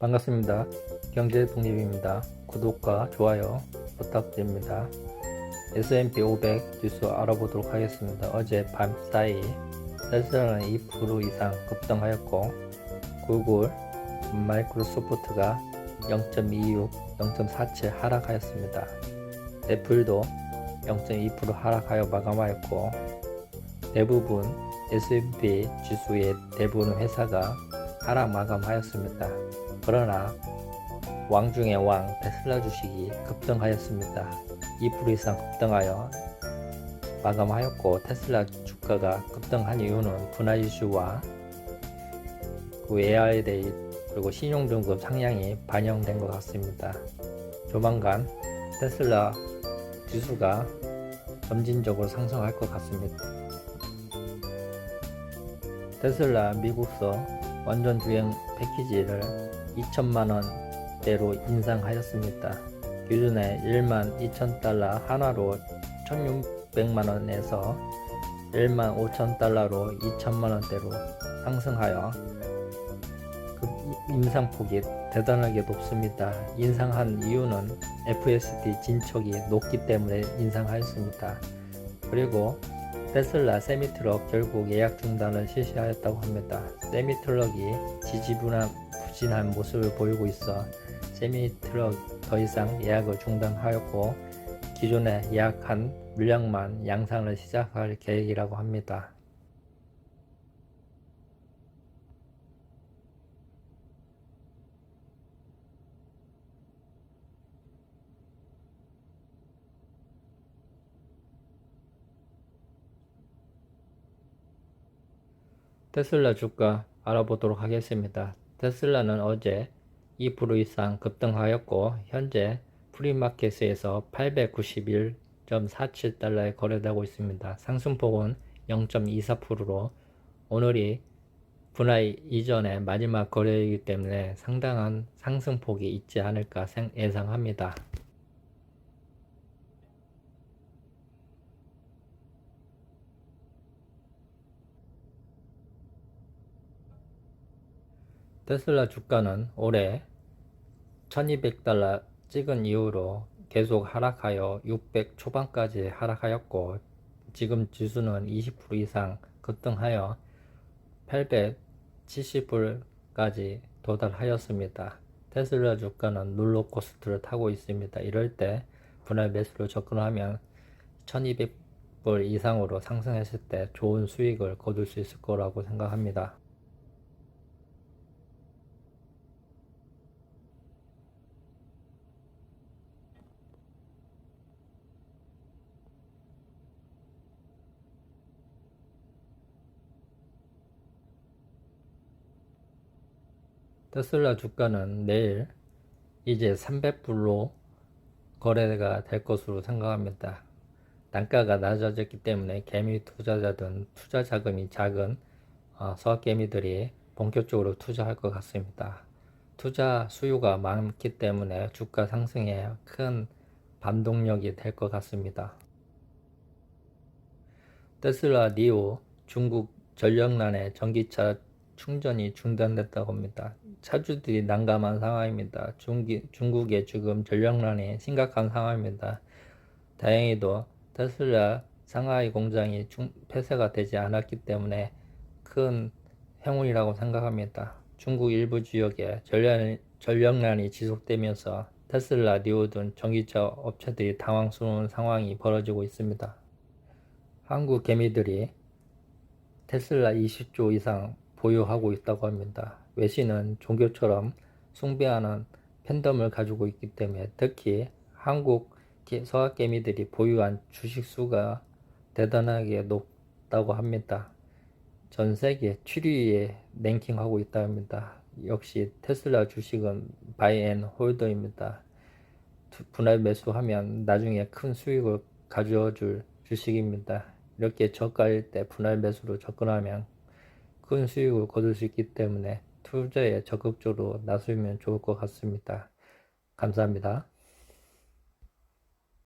반갑습니다. 경제 독립입니다. 구독과 좋아요 부탁드립니다. S&P 500 지수 알아보도록 하겠습니다. 어제 밤 사이 테슬라는 2% 이상 급등하였고 구글, 마이크로소프트가 0.26, 0.47 하락하였습니다. 애플도 0.2% 하락하여 마감하였고 대부분 S&P 지수의 대부분 회사가 하락 마감하였습니다. 그러나 왕 중의 왕 테슬라 주식이 급등하였습니다. 2% 이상 급등하여 마감하였고 테슬라 주가가 급등한 이유는 분할 이슈와 그 ARD 그리고 신용등급 상향이 반영된 것 같습니다. 조만간 테슬라 지수가 점진적으로 상승할 것 같습니다. 테슬라 미국서 완전 주행 패키지를 2천만 원대로 인상하였습니다. 기존에 1만 2천 달러 하나로 1,600만 원에서 1만 5천 달러로 2천만 원대로 상승하여 그 인상폭이 대단하게 높습니다. 인상한 이유는 FSD 진척이 높기 때문에 인상하였습니다. 그리고 테슬라 세미트럭 결국 예약 중단을 실시하였다고 합니다. 세미트럭이 지지 부진한 모습을 보이고 있어 세미트럭 더 이상 예약을 중단하였고 기존에 예약한 물량만 양산을 시작할 계획이라고 합니다. 테슬라 주가 알아보도록 하겠습니다. 테슬라는 어제 2% 이상 급등하였고 현재 프리마켓에서 891.47달러에 거래되고 있습니다. 상승폭은 0.24%로 오늘이 분할 이전의 마지막 거래이기 때문에 상당한 상승폭이 있지 않을까 예상합니다. 테슬라 주가는 올해 1200달러 찍은 이후로 계속 하락하여 600 초반까지 하락하였고 지금 지수는 20% 이상 급등하여 870불까지 도달하였습니다. 테슬라 주가는 룰러코스트를 타고 있습니다. 이럴 때 분할 매수로 접근하면 1200불 이상으로 상승했을 때 좋은 수익을 거둘 수 있을 거라고 생각합니다. 테슬라 주가는 내일 이제 300불로 거래가 될 것으로 생각합니다. 단가가 낮아졌기 때문에 개미 투자자든 투자 자금이 작은 어, 서개미들이 본격적으로 투자할 것 같습니다. 투자 수요가 많기 때문에 주가 상승에 큰 반동력이 될 것 같습니다. 테슬라 니오 중국 전력난에 전기차 충전이 중단됐다고 합니다. 차주들이 난감한 상황입니다. 중기, 중국의 지금 전력난이 심각한 상황입니다. 다행히도 테슬라 상하이 공장이 중, 폐쇄가 되지 않았기 때문에 큰 행운이라고 생각합니다. 중국 일부 지역에 전력, 전력난이 지속되면서 테슬라, 리오든 전기차 업체들이 당황스러운 상황이 벌어지고 있습니다. 한국 개미들이 테슬라 20조 이상 보유하고 있다고 합니다. 외신은 종교처럼 숭배하는 팬덤을 가지고 있기 때문에 특히 한국 서학개미들이 보유한 주식 수가 대단하게 높다고 합니다. 전 세계 7위에 랭킹하고 있다 합니다. 역시 테슬라 주식은 바이 앤 홀더입니다. 분할 매수하면 나중에 큰 수익을 가져줄 어 주식입니다. 이렇게 저가일 때 분할 매수로 접근하면 큰 수익을 거둘 수 있기 때문에 투자에 적극적으로 나서면 좋을 것 같습니다. 감사합니다.